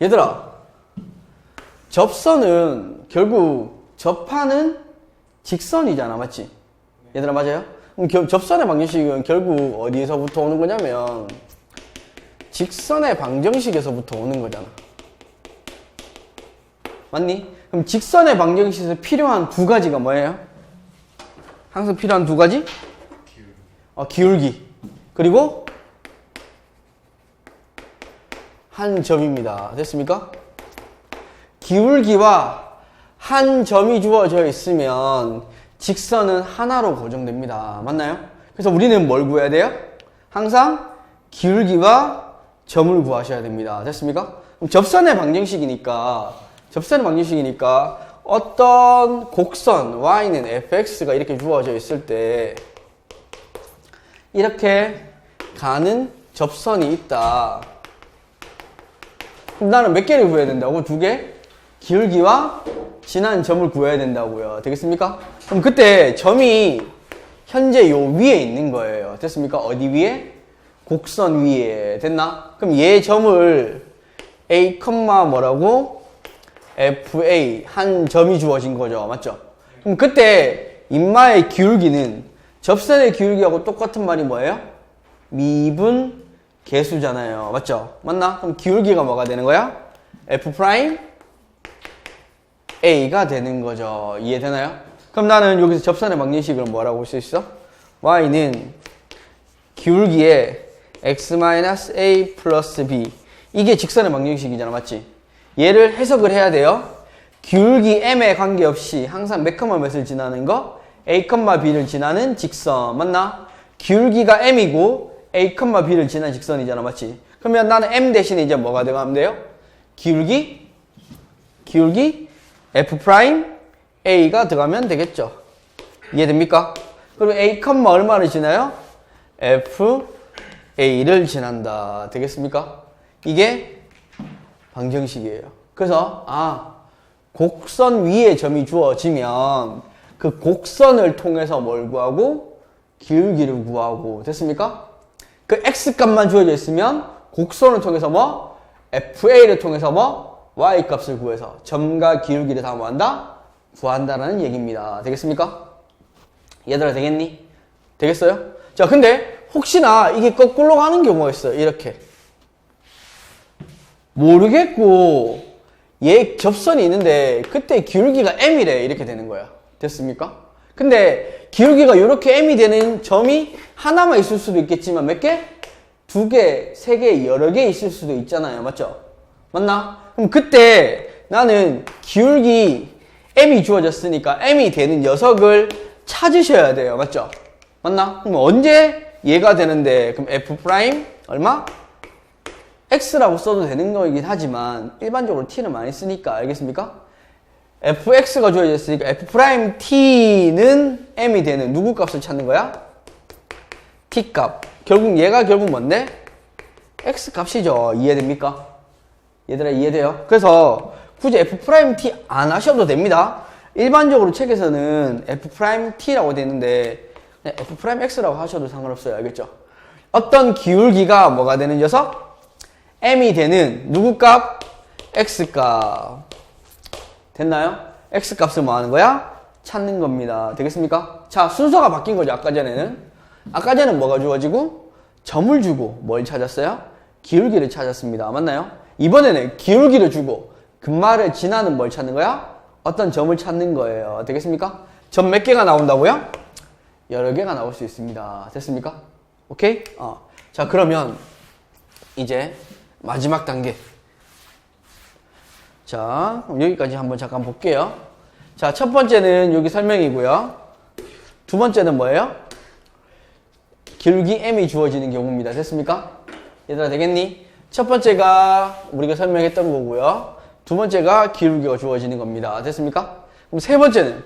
얘들아, 접선은 결국 접하는 직선이잖아, 맞지? 얘들아, 맞아요? 그럼 겨- 접선의 방정식은 결국 어디에서부터 오는 거냐면 직선의 방정식에서부터 오는 거잖아. 맞니? 그럼 직선의 방정식에서 필요한 두 가지가 뭐예요? 항상 필요한 두 가지? 어, 기울기. 그리고 한 점입니다. 됐습니까? 기울기와 한 점이 주어져 있으면 직선은 하나로 고정됩니다. 맞나요? 그래서 우리는 뭘 구해야 돼요? 항상 기울기와 점을 구하셔야 됩니다. 됐습니까? 그럼 접선의 방정식이니까 접선의 방정식이니까 어떤 곡선 y는 fx가 이렇게 주어져 있을 때 이렇게 가는 접선이 있다. 나는 몇 개를 구해야 된다고? 두 개? 기울기와 지난 점을 구해야 된다고요. 되겠습니까? 그럼 그때 점이 현재 요 위에 있는 거예요. 됐습니까? 어디 위에? 곡선 위에. 됐나? 그럼 얘 점을 A, 뭐라고? FA. 한 점이 주어진 거죠. 맞죠? 그럼 그때 인마의 기울기는 접선의 기울기하고 똑같은 말이 뭐예요? 미분 개수잖아요. 맞죠? 맞나? 그럼 기울기가 뭐가 되는 거야? F 프라임 A가 되는 거죠. 이해되나요? 그럼 나는 여기서 접선의 방정식을 뭐라고 볼 수 있어? Y는 기울기에 x-a 플러스 b 이게 직선의 방정식이잖아. 맞지? 얘를 해석을 해야 돼요. 기울기 m에 관계없이 항상 몇 컴마 몇을 지나는 거 a, b를 지나는 직선. 맞나? 기울기가 m이고 a, b를 지나는 직선이잖아. 맞지? 그러면 나는 m 대신에 이제 뭐가 들어가면 돼요? 기울기 기울기 f 프라임 a가 들어가면 되겠죠. 이해됩니까? 그리고 a, 얼마를 지나요? f a를 지난다. 되겠습니까? 이게 방정식이에요. 그래서 아 곡선 위에 점이 주어지면 그 곡선을 통해서 뭘 구하고 기울기를 구하고 됐습니까? 그 x 값만 주어져 있으면 곡선을 통해서 뭐 fa를 통해서 뭐 y 값을 구해서 점과 기울기를 다 뭐한다? 구한다라는 얘기입니다. 되겠습니까? 얘들아 되겠니? 되겠어요? 자 근데 혹시나 이게 거꾸로 가는 경우가 있어요. 이렇게 모르겠고 얘 접선이 있는데 그때 기울기가 m이래 이렇게 되는 거야. 됐습니까? 근데 기울기가 이렇게 m이 되는 점이 하나만 있을 수도 있겠지만 몇 개? 두 개, 세 개, 여러 개 있을 수도 있잖아요. 맞죠? 맞나? 그럼 그때 나는 기울기 m이 주어졌으니까 m이 되는 녀석을 찾으셔야 돼요. 맞죠? 맞나? 그럼 언제 얘가 되는데 그럼 f 프라임 얼마? x라고 써도 되는 거이긴 하지만 일반적으로 t는 많이 쓰니까 알겠습니까? Fx가 주어졌으니까 f 프라임 t는 m이 되는 누구 값을 찾는 거야? t 값. 결국 얘가 결국 뭔데? x 값이죠. 이해됩니까? 얘들아 이해돼요? 그래서 굳이 f 프라임 t 안 하셔도 됩니다. 일반적으로 책에서는 f 프라임 t라고 되어 있는데 그냥 f 프라임 x라고 하셔도 상관없어요. 알겠죠? 어떤 기울기가 뭐가 되는 녀석? m이 되는 누구 값? x 값. 됐나요? x 값을 뭐 하는 거야? 찾는 겁니다. 되겠습니까? 자, 순서가 바뀐 거죠. 아까 전에는. 아까 전에는 뭐가 주어지고 점을 주고 뭘 찾았어요? 기울기를 찾았습니다. 맞나요? 이번에는 기울기를 주고 근말을 지나는 뭘 찾는 거야? 어떤 점을 찾는 거예요. 되겠습니까? 점 몇 개가 나온다고요? 여러 개가 나올 수 있습니다. 됐습니까? 오케이? 어. 자, 그러면 이제 마지막 단계. 자, 그럼 여기까지 한번 잠깐 볼게요. 자, 첫 번째는 여기 설명이고요. 두 번째는 뭐예요? 기울기 m이 주어지는 경우입니다. 됐습니까? 얘들아 되겠니? 첫 번째가 우리가 설명했던 거고요. 두 번째가 기울기가 주어지는 겁니다. 됐습니까? 그럼 세 번째는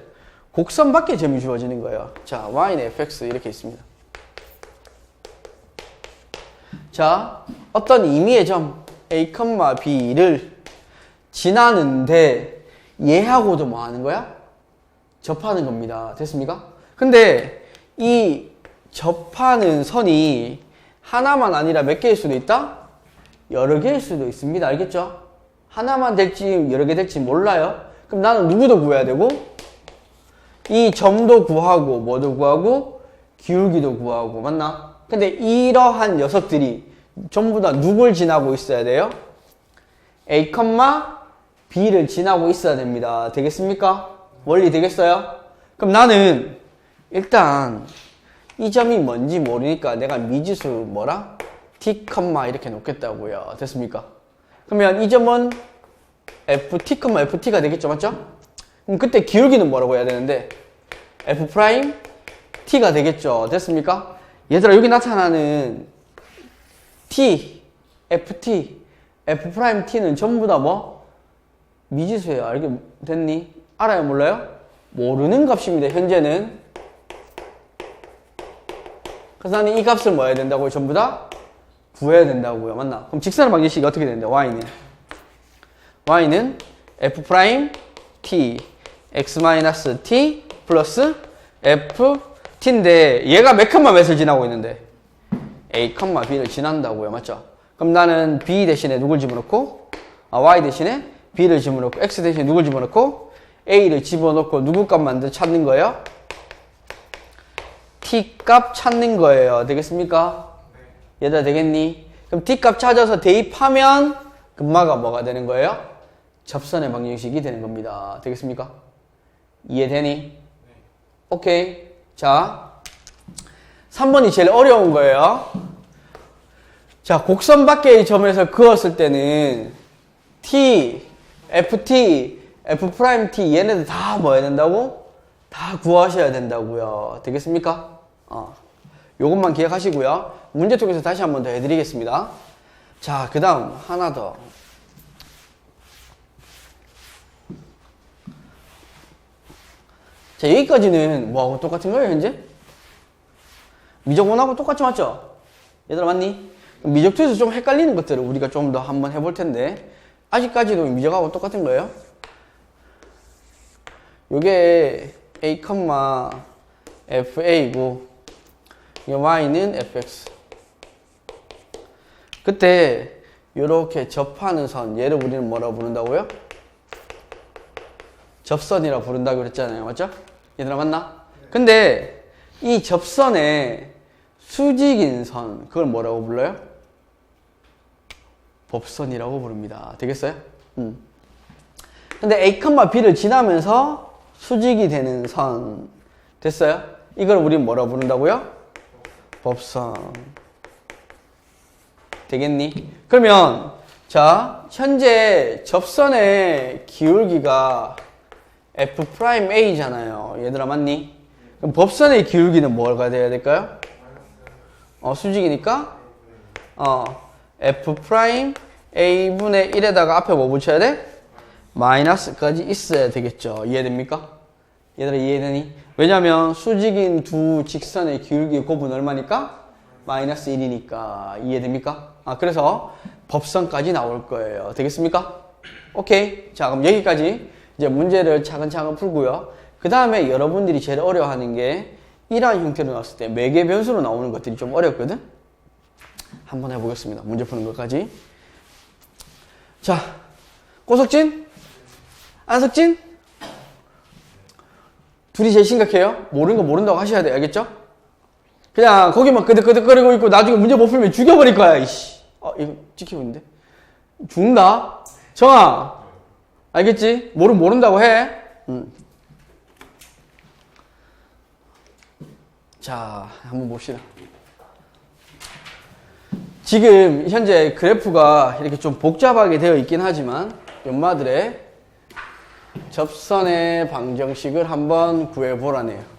곡선 밖에 점이 주어지는 거예요. 자, y는 fx 이렇게 있습니다. 자, 어떤 임의의 점 a, b를 지나는데 얘하고도 뭐 하는 거야? 접하는 겁니다. 됐습니까? 근데 이 접하는 선이 하나만 아니라 몇 개일 수도 있다? 여러 개일 수도 있습니다. 알겠죠? 하나만 될지 여러 개 될지 몰라요. 그럼 나는 누구도 구해야 되고 이 점도 구하고 뭐도 구하고 기울기도 구하고 맞나? 근데 이러한 녀석들이 전부 다 누굴 지나고 있어야 돼요? A, B를 지나고 있어야 됩니다. 되겠습니까? 원리 되겠어요? 그럼 나는 일단 이 점이 뭔지 모르니까 내가 미지수 뭐라? T, 이렇게 놓겠다고요. 됐습니까? 그러면 이 점은 FT, FT가 되겠죠. 맞죠? 그럼 그때 기울기는 뭐라고 해야 되는데 F 프라임 T가 되겠죠. 됐습니까? 얘들아 여기 나타나는 T, FT, F 프라임 T는 전부 다 뭐? 미지수예요. 알게 됐니? 알아요? 몰라요? 모르는 값입니다. 현재는. 그래서 나는 이 값을 뭐 해야 된다고요? 전부 다 구해야 된다고요. 맞나? 그럼 직선의 방정식이 어떻게 된다? Y는? Y는 F 프라임 T X 마이너스 T 플러스 F T인데 얘가 몇 컴마 몇을 지나고 있는데 A 컴마 B를 지난다고요. 맞죠? 그럼 나는 B 대신에 누굴 집어넣고 아, Y 대신에 B를 집어넣고 X 대신에 누굴 집어넣고 A를 집어넣고 누구 값 만들 찾는 거예요? T 값 찾는 거예요. 되겠습니까? 얘들아 되겠니? 그럼 T 값 찾아서 대입하면 금마가 뭐가 되는 거예요? 접선의 방정식이 되는 겁니다. 되겠습니까? 이해되니? 오케이. 자, 3번이 제일 어려운 거예요. 자, 곡선 밖의 점에서 그었을 때는 T, FT, F'T 얘네들 다 뭐 해야 된다고? 다 구하셔야 된다고요. 되겠습니까? 어. 요것만 기억하시고요. 문제 통해서 다시 한 번 더 해드리겠습니다. 자, 그 다음 하나 더. 자, 여기까지는 뭐하고 똑같은 거예요, 현재? 미적원하고 똑같이 맞죠? 얘들아, 맞니? 미적투에서 좀 헷갈리는 것들을 우리가 좀 더 한번 해볼 텐데, 아직까지도 미적하고 똑같은 거예요? 요게 A, FA고, 이 Y는 FX. 그때, 요렇게 접하는 선, 얘를 우리는 뭐라고 부른다고요? 접선이라 고 부른다고 그랬잖아요. 맞죠? 얘들아 맞나? 근데 이 접선에 수직인 선 그걸 뭐라고 불러요? 법선이라고 부릅니다. 되겠어요? 음. 근데 A, B를 지나면서 수직이 되는 선 됐어요? 이걸 우린 뭐라고 부른다고요? 법선 되겠니? 그러면 자 현재 접선의 기울기가 F'A잖아요. 얘들아, 맞니? 그럼 법선의 기울기는 뭐가 돼야 될까요? 어, 수직이니까? 어, F'A분의 1에다가 앞에 뭐 붙여야 돼? 마이너스까지 있어야 되겠죠. 이해됩니까? 얘들아, 이해되니? 왜냐면 수직인 두 직선의 기울기 곱은 얼마니까? 마이너스 1이니까. 이해됩니까? 아, 그래서 법선까지 나올 거예요. 되겠습니까? 오케이. 자, 그럼 여기까지 이제 문제를 차근차근 풀고요. 그 다음에 여러분들이 제일 어려워하는 게 이러한 형태로 나왔을 때 매개 변수로 나오는 것들이 좀 어렵거든? 한번 해보겠습니다. 문제 푸는 것까지. 자, 꼬석진? 안석진? 둘이 제일 심각해요. 모르는 거 모른다고 하셔야 돼. 알겠죠? 그냥 거기만 끄덕끄덕거리고 있고 나중에 문제 못 풀면 죽여버릴 거야, 이씨. 어, 이거 찍히고 있는데? 죽는다? 정아, 알겠지? 모르 모른다고 해. 음. 자, 한번 봅시다. 지금 현재 그래프가 이렇게 좀 복잡하게 되어 있긴 하지만 연마들의 접선의 방정식을 한번 구해 보라네요.